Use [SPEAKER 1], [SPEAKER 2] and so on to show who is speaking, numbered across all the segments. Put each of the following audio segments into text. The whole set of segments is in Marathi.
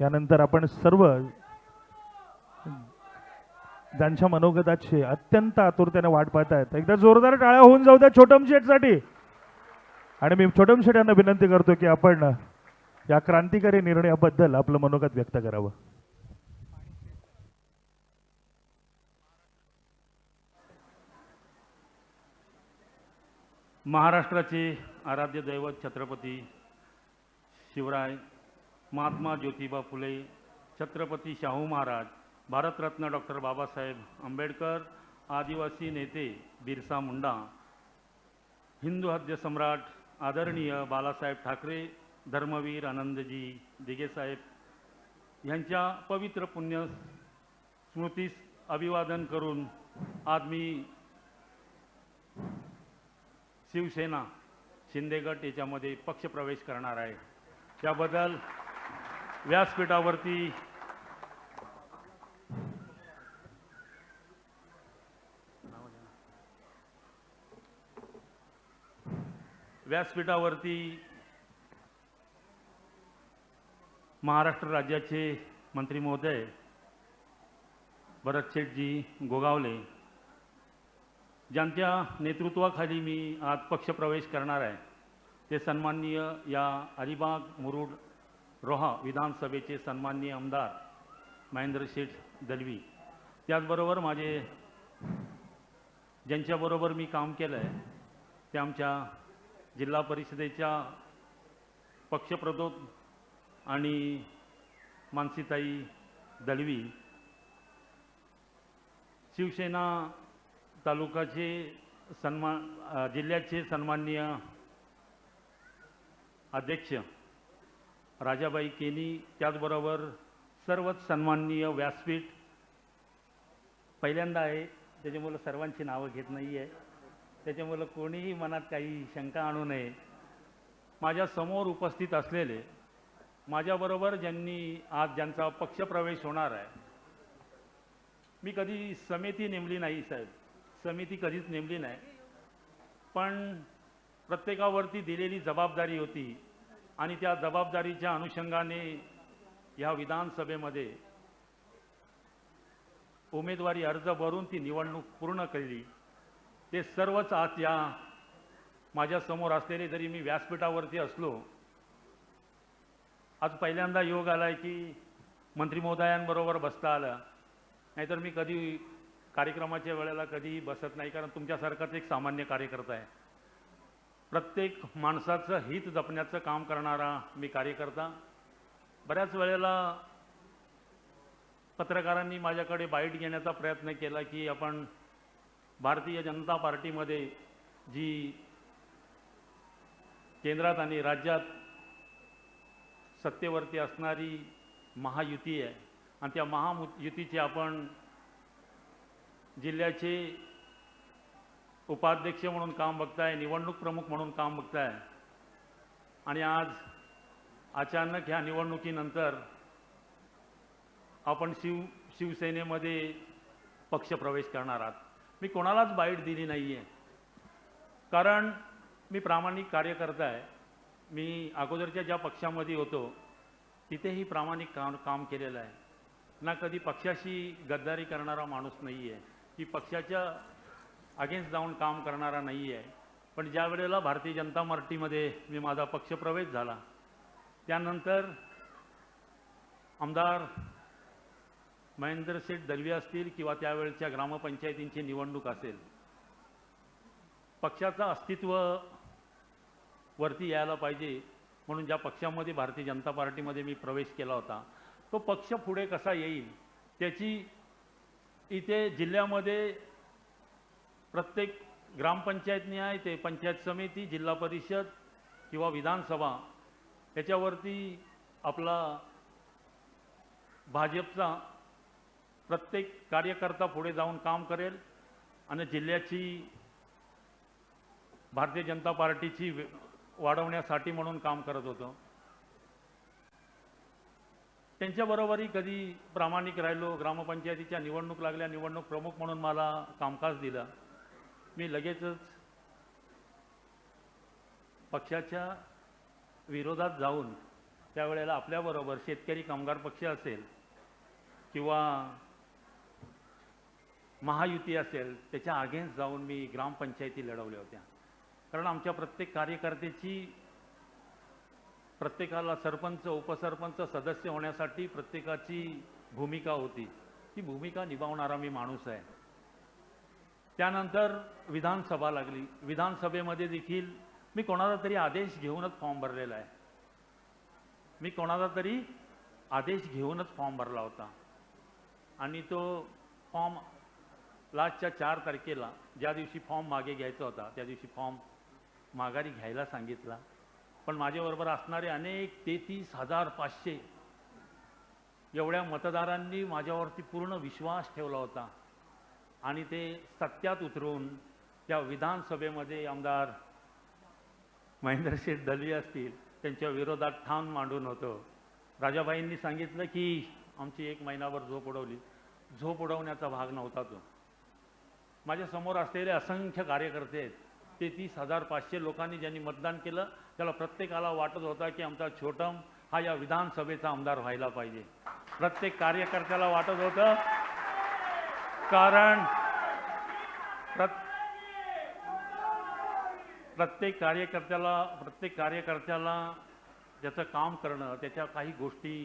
[SPEAKER 1] यानंतर आपण सर्व ज्यांच्या मनोगताची अत्यंत आतुरतेने वाट पाहतायत. एकदा जोरदार टाळ्या होऊन जाऊ द्या छोटम शेठसाठी आणि मी छोटम शेठ यांना विनंती करतो की आपण या क्रांतिकारी निर्णयाबद्दल आपलं मनोगत व्यक्त करावं.
[SPEAKER 2] महाराष्ट्राचे आराध्य दैवत छत्रपती शिवराय महात्मा ज्योतिबा फुले छत्रपती शाहू महाराज भारतरत्न डॉक्टर बाबासाहेब आंबेडकर आदिवासी नेते बिरसा मुंडा हिंदू हद्य सम्राट आदरणीय बालासाहेब ठाकरे धर्मवीर आनंदजी दिगेसाहेब यांच्या पवित्र पुण्य स्मृतीस अभिवादन करून आज मी शिवसेना शिंदेगट याच्यामध्ये पक्षप्रवेश करणार आहे. त्याबद्दल व्यासपीठावरती व्यासपीठावरती महाराष्ट्र राज्याचे मंत्री महोदय भरत शेठजी गोगावले ज्यांच्या नेतृत्वाखाली मी आज पक्षप्रवेश करणार आहे ते सन्माननीय या अलिबाग मुरुड रोहा विधानसभेचे सन्माननीय आमदार महेंद्र शेठ दलवी. त्याचबरोबर माझे ज्यांच्याबरोबर मी काम केलं आहे ते आमच्या जिल्हा परिषदेच्या पक्षप्रदोत आणि मानसीताई दलवी. शिवसेना तालुकाचे सन्मान जिल्ह्याचे सन्माननीय अध्यक्ष राजाबाई केनी त्याचबरोबर सर्वच सन्माननीय व्यासपीठ पहिल्यांदा आहे. त्याच्यामुळं सर्वांची नावं घेत नाही आहे त्याच्यामुळं कोणीही मनात काही शंका आणू नये. माझ्यासमोर उपस्थित असलेले माझ्याबरोबर ज्यांनी आज ज्यांचा पक्षप्रवेश होणार आहे मी कधी समिती नेमली नाही साहेब. समिती कधीच नेमली नाही. पण प्रत्येकावरती दिलेली जबाबदारी होती. आणि त्या जबाबदारीच्या अनुषंगाने ह्या विधानसभेमध्ये उमेदवारी अर्ज भरून ती निवडणूक पूर्ण केली. ते सर्वच आज या माझ्यासमोर असलेले जरी मी व्यासपीठावरती असलो आज पहिल्यांदा योग आलाय की मंत्री महोदयांबरोबर बसता आलं. नाहीतर मी कधी कार्यक्रमाच्या वेळेला कधीही बसत नाही कारण तुमच्यासारखाच एक सामान्य कार्यकर्ता आहे. प्रत्येक माणसाचं हित जपण्याचं काम करणारा मी कार्यकर्ता. बऱ्याच वेळेला पत्रकारांनी माझ्याकडे बाईट घेण्याचा प्रयत्न केला की आपण भारतीय जनता पार्टीमध्ये जी केंद्रात आणि राज्यात सत्तेवरती असणारी महायुती आहे. आणि त्या महायुतीचे आपण जिल्ह्याचे उपाध्यक्ष म्हणून काम बघताय निवडणूक प्रमुख म्हणून काम बघताय. आणि आज अचानक ह्या निवडणुकीनंतर आपण शिव शिवसेनेमध्ये पक्षप्रवेश करणार आहात. मी कोणालाच बाईट दिली नाही आहे कारण मी प्रामाणिक कार्यकर्ता आहे. मी अगोदरच्या ज्या पक्षामध्ये होतो तिथेही प्रामाणिक काम काम केलेलं आहे. ना कधी पक्षाशी गद्दारी करणारा माणूस नाही आहे की पक्षाच्या अगेन्स्ट जाऊन काम करणारा नाही आहे पण ज्या वेळेला भारतीय जनता पार्टीमध्ये मी माझा पक्षप्रवेश झाला त्यानंतर आमदार महेंद्रसेठ दलवी असतील किंवा त्यावेळच्या ग्रामपंचायतींची निवडणूक असेल पक्षाचं अस्तित्व वरती यायला पाहिजे म्हणून ज्या पक्षामध्ये भारतीय जनता पार्टीमध्ये मी प्रवेश केला होता तो पक्ष पुढे कसा येईल त्याची इथे जिल्ह्यामध्ये प्रत्येक ग्रामपंचायतनी आहे ते पंचायत समिती जिल्हा परिषद किंवा विधानसभा याच्यावरती आपला भाजपचा प्रत्येक कार्यकर्ता पुढे जाऊन काम करेल आणि जिल्ह्याची भारतीय जनता पार्टीची वाढवण्यासाठी म्हणून काम करत होतं. त्यांच्याबरोबरही कधी प्रामाणिक राहिलो ग्रामपंचायतीच्या निवडणूक लागल्या निवडणूक प्रमुख म्हणून मला कामकाज दिलं. मी लगेचच पक्षाच्या विरोधात जाऊन त्यावेळेला आपल्याबरोबर शेतकरी कामगार पक्ष असेल किंवा महायुती असेल त्याच्या अगेन्स्ट जाऊन मी ग्रामपंचायती लढवल्या होत्या. कारण आमच्या प्रत्येक कार्यकर्त्याची प्रत्येकाला सरपंच उपसरपंच सदस्य होण्यासाठी प्रत्येकाची भूमिका होती. ती भूमिका निभावणारा मी माणूस आहे. त्यानंतर विधानसभा लागली. विधानसभेमध्ये देखील मी कोणाचा तरी आदेश घेऊनच फॉर्म भरलेला आहे. मी कोणाचा तरी आदेश घेऊनच फॉर्म भरला होता. आणि तो फॉर्म लास्टच्या चार तारखेला ज्या दिवशी फॉर्म मागे घ्यायचा होता त्या दिवशी फॉर्म माघारी घ्यायला सांगितला. पण माझ्याबरोबर असणारे अनेक तेहतीस हजार पाचशे एवढ्या मतदारांनी माझ्यावरती पूर्ण विश्वास ठेवला होता. आणि ते सत्यात उतरून त्या विधानसभेमध्ये आमदार महेंद्रशेठ दलवी असतील त्यांच्या विरोधात ठाण मांडून होतं. राजाबाईंनी सांगितलं की आमची एक महिनाभर झोप उडवली. झोप उडवण्याचा भाग नव्हता तो. माझ्यासमोर असलेले असंख्य कार्यकर्ते आहेत. ते तीस हजार पाचशे लोकांनी ज्यांनी मतदान केलं त्याला प्रत्येकाला वाटत होता की आमचा छोटम हा या विधानसभेचा आमदार व्हायला पाहिजे. प्रत्येक कार्यकर्त्याला वाटत होतं कारण प्रत्येक कार्यकर्त्याला प्रत्येक कार्यकर्त्याला ज्याचं काम करणं त्याच्या काही गोष्टी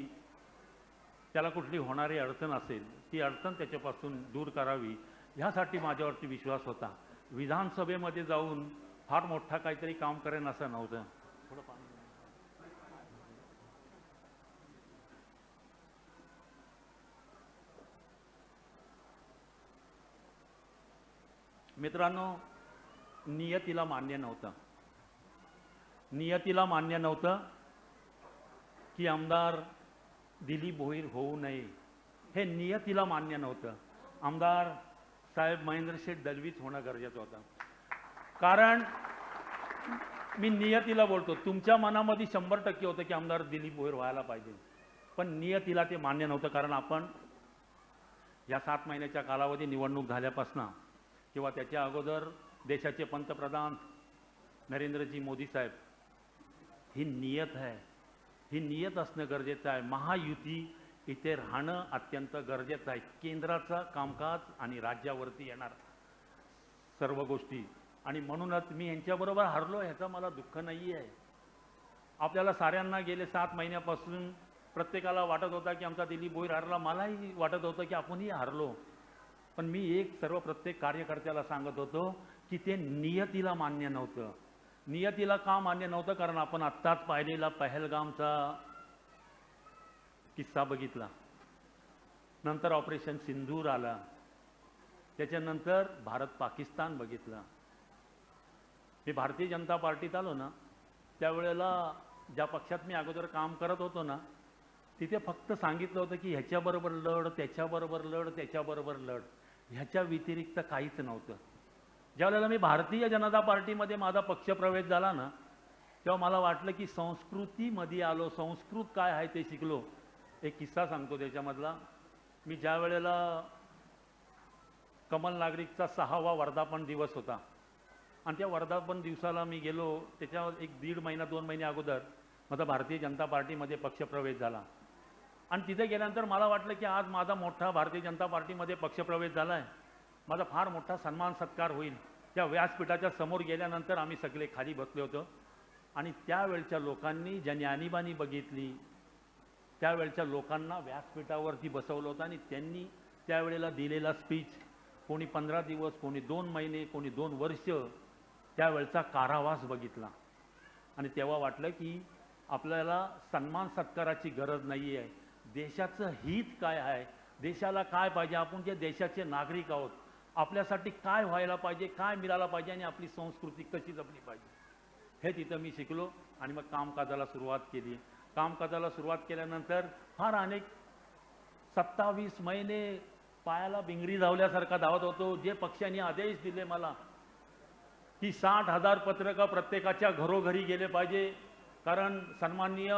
[SPEAKER 2] त्याला कुठली होणारी अडचण असेल ती अडचण त्याच्यापासून दूर करावी ह्यासाठी माझ्यावरती विश्वास होता. विधानसभेमध्ये जाऊन फार मोठा काहीतरी काम करेन असं नव्हतं. थोडं पाणी मित्रांनो नियतीला मान्य नव्हतं. नियतीला मान्य नव्हतं की आमदार दिलीप भोईर होऊ नये. हे नियतीला मान्य नव्हतं. आमदार साहेब महेंद्रशेठ दलवीच होणं गरजेचं होतं. कारण मी नियतीला बोलतो. तुमच्या मनामध्ये शंभर टक्के होतं की आमदार दिलीप भोईर व्हायला पाहिजे. पण नियतीला ते मान्य नव्हतं कारण आपण या सात महिन्याच्या कालावधी निवडणूक झाल्यापासून किंवा त्याच्या अगोदर देशाचे पंतप्रधान नरेंद्रजी मोदी साहेब ही नियत आहे. ही नियत असणं गरजेचं आहे. महायुती इथे राहणं अत्यंत गरजेचं आहे. केंद्राचं कामकाज आणि राज्यावरती येणार सर्व गोष्टी. आणि म्हणूनच मी यांच्याबरोबर हरलो ह्याचं मला दुःख नाही आहे आपल्याला साऱ्यांना गेले सात महिन्यापासून प्रत्येकाला वाटत होता की आमचा दिलीप भोईर हरला. मलाही वाटत होतं की आपणही हरलो. पण मी एक सर्व प्रत्येक कार्यकर्त्याला सांगत होतो की ते नियतीला मान्य नव्हतं. नियतीला का मान्य नव्हतं? कारण आपण आत्ताच पाहिलेला पहलगामचा किस्सा बघितला. नंतर ऑपरेशन सिंधूर आला. त्याच्यानंतर भारत पाकिस्तान बघितला. मी भारतीय जनता पार्टीत आलो ना त्यावेळेला ज्या पक्षात मी अगोदर काम करत होतो ना तिथे फक्त सांगितलं होतं की ह्याच्याबरोबर लढ त्याच्याबरोबर लढ त्याच्याबरोबर लढ. ह्याच्या व्यतिरिक्त काहीच नव्हतं. ज्यावेळेला मी भारतीय जनता पार्टीमध्ये माझा पक्षप्रवेश झाला ना तेव्हा मला वाटलं की संस्कृतीमध्ये आलो संस्कृत काय आहे ते शिकलो. एक किस्सा सांगतो त्याच्यामधला. मी ज्या वेळेला कमल नागरिकचा सहावा वर्धापन दिवस होता. आणि त्या वर्धापन दिवसाला मी गेलो त्याच्यावर एक दीड महिना दोन महिने अगोदर माझा भारतीय जनता पार्टीमध्ये पक्षप्रवेश झाला. आणि तिथे गेल्यानंतर मला वाटलं की आज माझा मोठा भारतीय जनता पार्टीमध्ये पक्षप्रवेश झाला आहे माझा फार मोठा सन्मान सत्कार होईल. त्या व्यासपीठाच्या समोर गेल्यानंतर आम्ही सगळे खाली बसले होतो. आणि त्यावेळच्या लोकांनी ज्यांनी आणीबाणी बघितली त्यावेळच्या लोकांना व्यासपीठावरती बसवलं होतं आणि त्यांनी त्यावेळेला दिलेला स्पीच कोणी पंधरा दिवस कोणी दोन महिने कोणी दोन वर्ष त्यावेळचा कारावास बघितला. आणि तेव्हा वाटलं की आपल्याला सन्मान सत्काराची गरज नाही आहे देशाचं हित काय आहे? देशाला काय पाहिजे? आपण जे देशाचे नागरिक आहोत आपल्यासाठी काय व्हायला पाहिजे काय मिळायला पाहिजे आणि आपली संस्कृती कशी जपली पाहिजे? हे तिथं मी शिकलो आणि मग कामकाजाला सुरुवात केली. कामकाजाला सुरुवात केल्यानंतर फार अनेक सत्तावीस महिने पायाला बिंगरी धावल्यासारखा धावत होतो. जे पक्षांनी आदेश दिले मला की साठ हजार पत्रकं प्रत्येकाच्या घरोघरी गेले पाहिजे. कारण सन्माननीय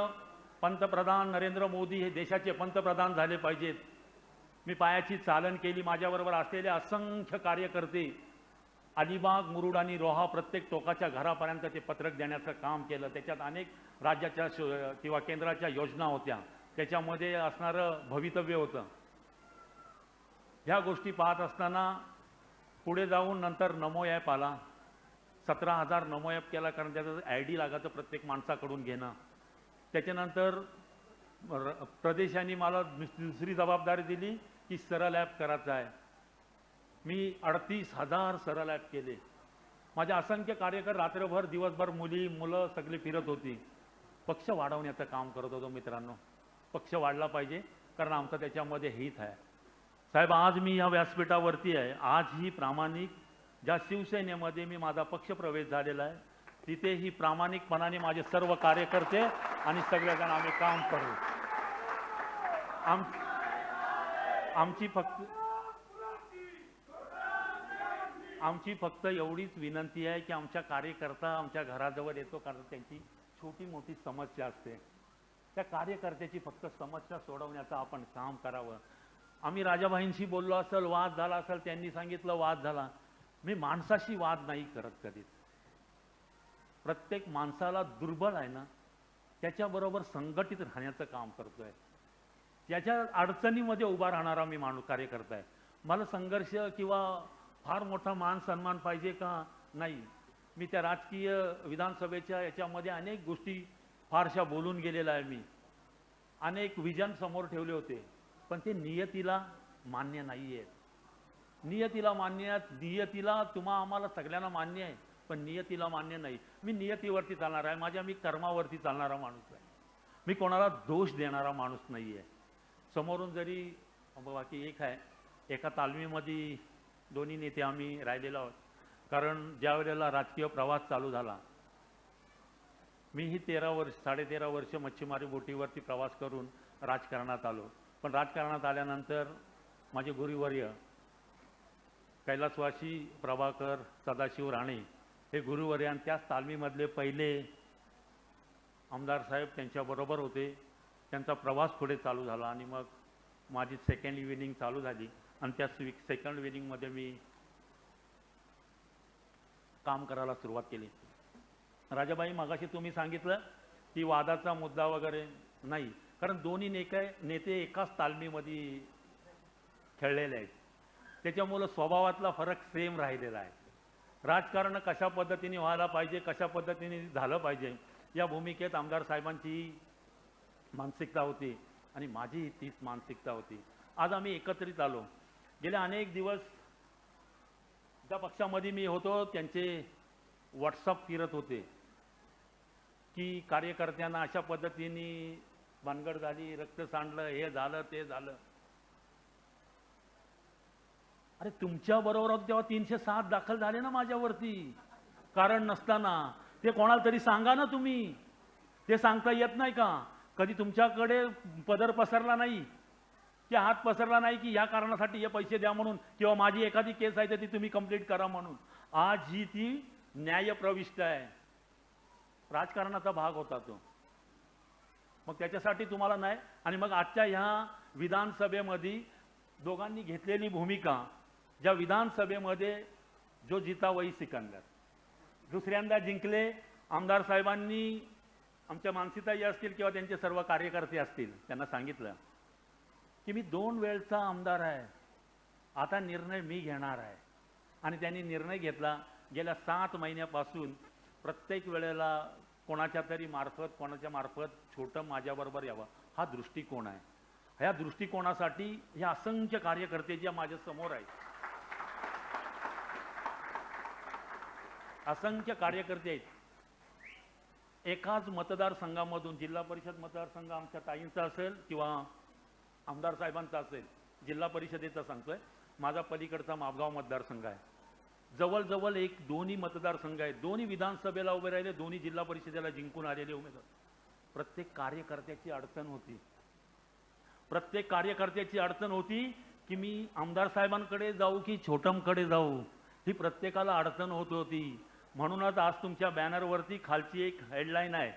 [SPEAKER 2] पंतप्रधान नरेंद्र मोदी हे देशाचे पंतप्रधान झाले पाहिजेत. मी पायाची चालन केली माझ्याबरोबर असलेले असंख्य कार्यकर्ते अलिबाग मुरुड आणि रोहा प्रत्येक टोकाच्या घरापर्यंत ते पत्रक देण्याचं काम केलं. त्याच्यात अनेक राज्याच्या शो- किंवा केंद्राच्या योजना होत्या. त्याच्यामध्ये असणारं भवितव्य होतं. ह्या गोष्टी पाहत असताना पुढे जाऊन नंतर नमो ॲप आला. सतरा हजार नमो ॲप केला कारण त्याचं आय डी लागायचं प्रत्येक माणसाकडून घेणं. त्याच्यानंतर र- प्रदेशांनी मला दुस- दुसरी जबाबदारी दिली की सरळ ॲप करायचं आहे. मी अडतीस हजार सरळ ॲप केले. माझे असंख्य कार्यकर रात्रभर दिवसभर मुली मुलं सगळी फिरत होती. पक्ष वाढवण्याचं काम करत होतो मित्रांनो. पक्ष वाढला पाहिजे कारण आमचं त्याच्यामध्ये हित आहे. साहेब आज मी या व्यासपीठावरती आहे. आज ही प्रामाणिक ज्या शिवसेनेमध्ये मी माझा पक्ष प्रवेश झालेला आहे तिथे ही प्रामाणिकपणाने माझे सर्व कार्यकर्ते आणि सगळेजण आम्ही काम करू. आम आमची फक्त आमची फक्त एवढीच विनंती आहे की आमच्या कार्यकर्ता आमच्या घराजवळ येतो कारण त्यांची छोटी मोठी समस्या असते. त्या कार्यकर्त्याची फक्त समस्या सोडवण्याचं आपण काम करावं. आम्ही राजाबाईंशी बोललो असेल वाद झाला असेल त्यांनी सांगितलं वाद झाला. मी माणसाशी वाद नाही करत कधीच. प्रत्येक माणसाला दुर्बल आहे ना त्याच्याबरोबर संघटित राहण्याचं काम करतोय. त्याच्या अडचणीमध्ये उभा राहणारा मी माणूस कार्यकर्ता आहे. मला संघर्ष किंवा फार मोठा मान सन्मान पाहिजे का? नाही. मी त्या राजकीय विधानसभेच्या याच्यामध्ये अनेक गोष्टी फारशा बोलून गेलेला आहे मी. अनेक विजन समोर ठेवले होते. पण ते नियतीला मान्य नाही आहेत नियतीला मान्य नियतीला तुम्हा आम्हाला सगळ्यांना मान्य आहे. पण नियतीला मान्य नाही. मी नियतीवरती चालणार आहे. माझ्या मी कर्मावरती चालणारा माणूस आहे. मी कोणाला दोष देणारा माणूस नाही आहे समोरून जरी बाकी एक आहे. एका तालमीमध्ये दोन्ही नेते आम्ही राहिलेलो आहोत. कारण ज्या वेळेला राजकीय प्रवास चालू झाला मीही तेरा वर्ष साडेतेरा वर्ष मच्छीमारी बोटीवरती प्रवास करून राजकारणात आलो. पण राजकारणात आल्यानंतर माझे गुरुवर्य कैलासवासी प्रभाकर सदाशिव राणे हे गुरुवर्य आणि त्याच तालमीमधले पहिले आमदार साहेब त्यांच्याबरोबर होते. त्यांचा प्रवास पुढे चालू झाला आणि मग माझी सेकंड इव्हिनिंग चालू झाली. आणि त्या सेकंड इव्हिनिंगमध्ये मी काम करायला सुरुवात केली. राजाबाई मगाशी तुम्ही सांगितलं की वादाचा मुद्दा वगैरे नाही. कारण दोन्ही नेते नेते एकाच तालमीमध्ये खेळलेले आहेत. त्याच्यामुळं स्वभावातला फरक सेम राहिलेला आहे. राजकारण कशा पद्धतीने व्हायला पाहिजे कशा पद्धतीने झालं पाहिजे या भूमिकेत आमदार साहेबांची मानसिकता होती आणि माझी तीच मानसिकता होती. आज आम्ही एकत्रित आलो. गेले अनेक दिवस ज्या पक्षामध्ये मी होतो त्यांचे व्हॉट्सअप फिरत होते की कार्यकर्त्यांना अशा पद्धतीने भानगड झाली रक्त सांडलं हे झालं ते झालं. अरे तुमच्या बरोबर होतं तेव्हा तीनशे सात दाखल झाले ना माझ्यावरती. कारण नसताना. ते कोणाला तरी सांगा ना तुम्ही. ते सांगता येत नाही का? कधी तुमच्याकडे पदर पसरला नाही की हात पसरला नाही की या कारणासाठी हे पैसे द्या म्हणून किंवा माझी एखादी केस आहे तर ती तुम्ही कंप्लीट करा म्हणून. आज ही ती न्यायप्रविष्ट आहे. राजकारणाचा भाग होता तो. मग त्याच्यासाठी तुम्हाला नाही आणि मग आजच्या ह्या विधानसभेमध्ये दोघांनी घेतलेली भूमिका ज्या विधानसभेमध्ये जो जिता वही सिकंदर. दुसऱ्यांदा जिंकले आमदार साहेबांनी आमच्या मानसीताई असतील किंवा त्यांचे सर्व कार्यकर्ते असतील त्यांना सांगितलं की मी दोन वेळचा आमदार आहे. आता निर्णय मी घेणार आहे. आणि त्यांनी निर्णय घेतला गेल्या सात महिन्यापासून प्रत्येक वेळेला कोणाच्या तरी मार्फत कोणाच्या मार्फत छोटं माझ्याबरोबर यावं हा दृष्टिकोन आहे. ह्या दृष्टिकोनासाठी ह्या असंख्य कार्यकर्ते ज्या माझ्यासमोर आहेत असंख्य कार्यकर्ते आहेत. एकाच मतदारसंघामधून जिल्हा परिषद मतदारसंघ आमच्या ताईंचा असेल किंवा आमदार साहेबांचा असेल जिल्हा परिषदेचा सांगतोय. माझा पलीकडचा मापगाव मतदारसंघ आहे. जवळजवळ एक दोन्ही मतदारसंघ आहेत. दोन्ही विधानसभेला उभे राहिले दोन्ही जिल्हा परिषदेला जिंकून आलेले उमेदवार. प्रत्येक कार्यकर्त्याची अडचण होती. प्रत्येक कार्यकर्त्याची अडचण होती की मी आमदार साहेबांकडे जाऊ की छोटमकडे जाऊ? ही प्रत्येकाला अडचण होत होती. म्हणूनच आज तुमच्या बॅनरवरती खालची एक हेडलाईन आहे.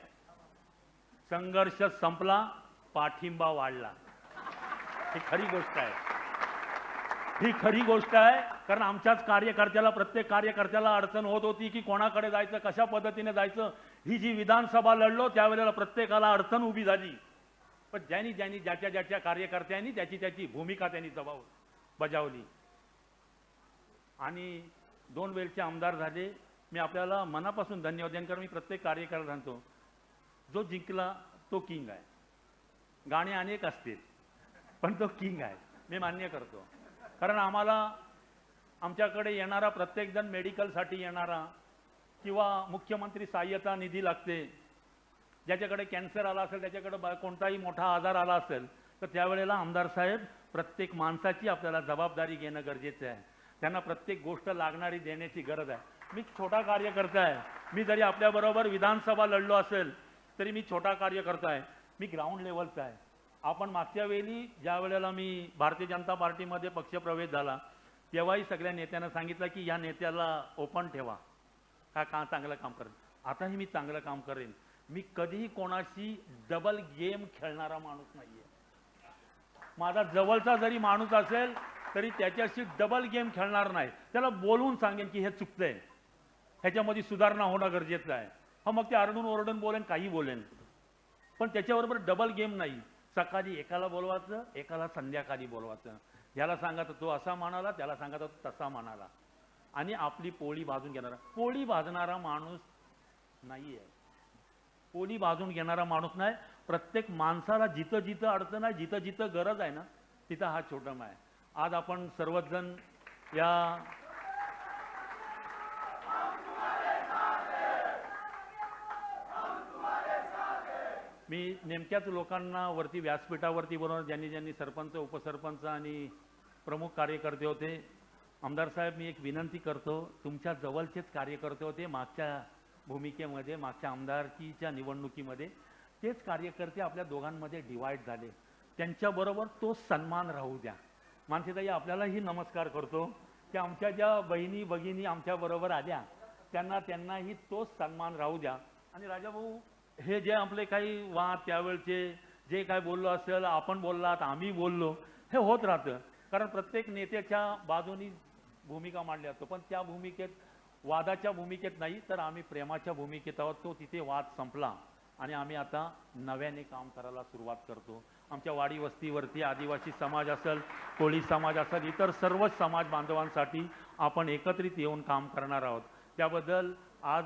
[SPEAKER 2] संघर्ष संपला पाठिंबा वाढला. ही खरी गोष्ट आहे. ही खरी गोष्ट आहे कारण आमच्याच कार्यकर्त्याला प्रत्येक कार्यकर्त्याला अडचण होत होती की कोणाकडे जायचं कशा पद्धतीने जायचं. ही जी विधानसभा लढलो त्यावेळेला प्रत्येकाला अडचण उभी झाली. पण ज्यांनी ज्यांनी ज्याच्या ज्याच्या कार्यकर्त्यांनी त्याची त्याची भूमिका त्यांनी जबाव बजावली. आणि दोन वेळचे आमदार झाले. मी आपल्याला मनापासून धन्यवाद देईन कारण मी प्रत्येक कार्यकर्ता सांगतो जो जिंकला तो किंग आहे. गाणे अनेक असतील पण तो किंग आहे. मी मान्य करतो. कारण आम्हाला आमच्याकडे येणारा प्रत्येकजण मेडिकलसाठी येणारा किंवा मुख्यमंत्री सहाय्यता निधी लागते ज्याच्याकडे कॅन्सर आला असेल त्याच्याकडे कोणताही मोठा आजार आला असेल तर त्यावेळेला आमदार साहेब प्रत्येक माणसाची आपल्याला जबाबदारी घेणं गरजेचं आहे. त्यांना प्रत्येक गोष्ट लागणारी देण्याची गरज आहे. मी छोटा कार्यकर्ता आहे मी जरी आपल्याबरोबर विधानसभा लढलो असेल तरी मी छोटा कार्यकर्ता आहे मी ग्राउंड लेवलचा आहे आपण मागच्या वेळी ज्या वेळेला मी भारतीय जनता पार्टीमध्ये पक्षप्रवेश झाला तेव्हाही सगळ्या नेत्यांना सांगितलं की या नेत्याला ओपन ठेवा. का का चांगलं काम करेन आताही मी चांगलं काम करेन. मी कधीही कोणाशी डबल गेम खेळणारा माणूस नाहीये. माझा जवळचा जरी माणूस असेल तरी त्याच्याशी डबल गेम खेळणार नाही. त्याला बोलवून सांगेन की हे चुकतंय. ह्याच्यामध्ये सुधारणा होणं गरजेचं आहे. हा मग ते आरडून ओरडून बोलेन काही बोलेन. पण त्याच्याबरोबर डबल गेम नाही. सकाळी एकाला बोलवायचं एकाला संध्याकाळी बोलवायचं. ज्याला सांगा तर तो असा म्हणाला त्याला सांगा तो तसा म्हणाला. आणि आपली पोळी भाजून घेणारा. पोळी भाजणारा माणूस नाही आहे पोळी भाजून घेणारा माणूस नाही. प्रत्येक माणसाला जिथं जिथं अडचण आहे जिथं जिथं गरज आहे ना तिथं हा छोटम आहे आज आपण सर्वजण या मी नेमक्याच लोकांना वरती व्यासपीठावरती बरोबर ज्यांनी ज्यांनी सरपंच उपसरपंच आणि प्रमुख कार्यकर्ते होते. आमदार साहेब मी एक विनंती करतो तुमच्या जवळचेच कार्यकर्ते होते मागच्या भूमिकेमध्ये मागच्या आमदारकीच्या निवडणुकीमध्ये. तेच कार्यकर्ते आपल्या दोघांमध्ये डिवाईड झाले. त्यांच्याबरोबर तो सन्मान राहू द्या. मानसीताई आपल्यालाही नमस्कार करतो. की आमच्या ज्या बहिणी भगिनी आमच्याबरोबर आल्या त्यांना त्यांनाही तोच सन्मान राहू द्या. आणि राजाभाऊ हे जे आपले काही वाद त्यावेळचे जे काय बोललो असेल आपण बोललात आम्ही बोललो हे होत राहतं. कारण प्रत्येक नेत्याच्या बाजूनी भूमिका मांडली जातो पण त्या भूमिकेत वादाच्या भूमिकेत नाही तर आम्ही प्रेमाच्या भूमिकेत आहोत. तो तिथे वाद संपला. आणि आम्ही आता नव्याने काम करायला सुरुवात करतो. आमच्या वाडी वस्तीवरती आदिवासी समाज असेल कोळी समाज असेल इतर सर्वच समाज बांधवांसाठी आपण एकत्रित येऊन काम करणार आहोत. त्याबद्दल आज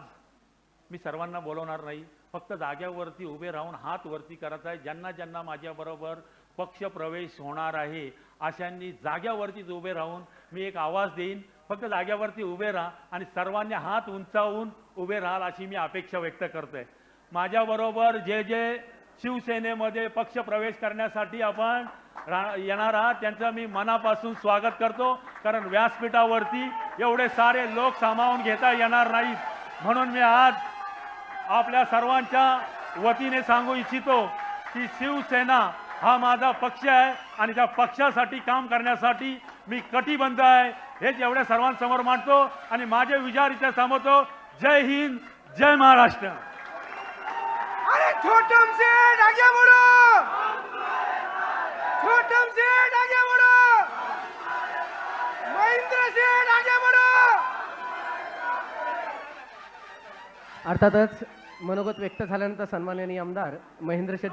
[SPEAKER 2] मी सर्वांना बोलवणार नाही. फक्त जाग्यावरती उभे राहून हात वरती करायचा आहे. ज्यांना ज्यांना माझ्याबरोबर पक्ष प्रवेश होणार आहे अशांनी जाग्यावरतीच उभे राहून मी एक आवाज देईन. फक्त जाग्यावरती उभे राहा आणि सर्वांनी हात उंचावून उभे राहाल अशी मी अपेक्षा व्यक्त करतोय. माझ्याबरोबर जे जे शिवसेनेमध्ये पक्ष प्रवेश करण्यासाठी आपण रा- येणार आहात त्यांचं मी मनापासून स्वागत करतो. कारण व्यासपीठावरती एवढे सारे लोक सामावून घेता येणार नाहीत. म्हणून मी आज आपल्या सर्वांच्या वतीने सांगू इच्छितो की शिवसेना हा माझा पक्ष आहे आणि त्या पक्षासाठी काम करण्यासाठी मी कटिबद्ध आहे हेच एवढ्या सर्वांसमोर मांडतो आणि माझे विचार इथे थांबवतो. जय हिंद जय महाराष्ट्र.
[SPEAKER 3] अरे छोटम से आगे बढ़ो छोटम से आगे बढ़ो महेंद्र से आगे बढ़ो
[SPEAKER 4] अर्थातच मनोगत व्यक्त झाल्यानंतर सन्माननीय आमदार महेंद्र शेठ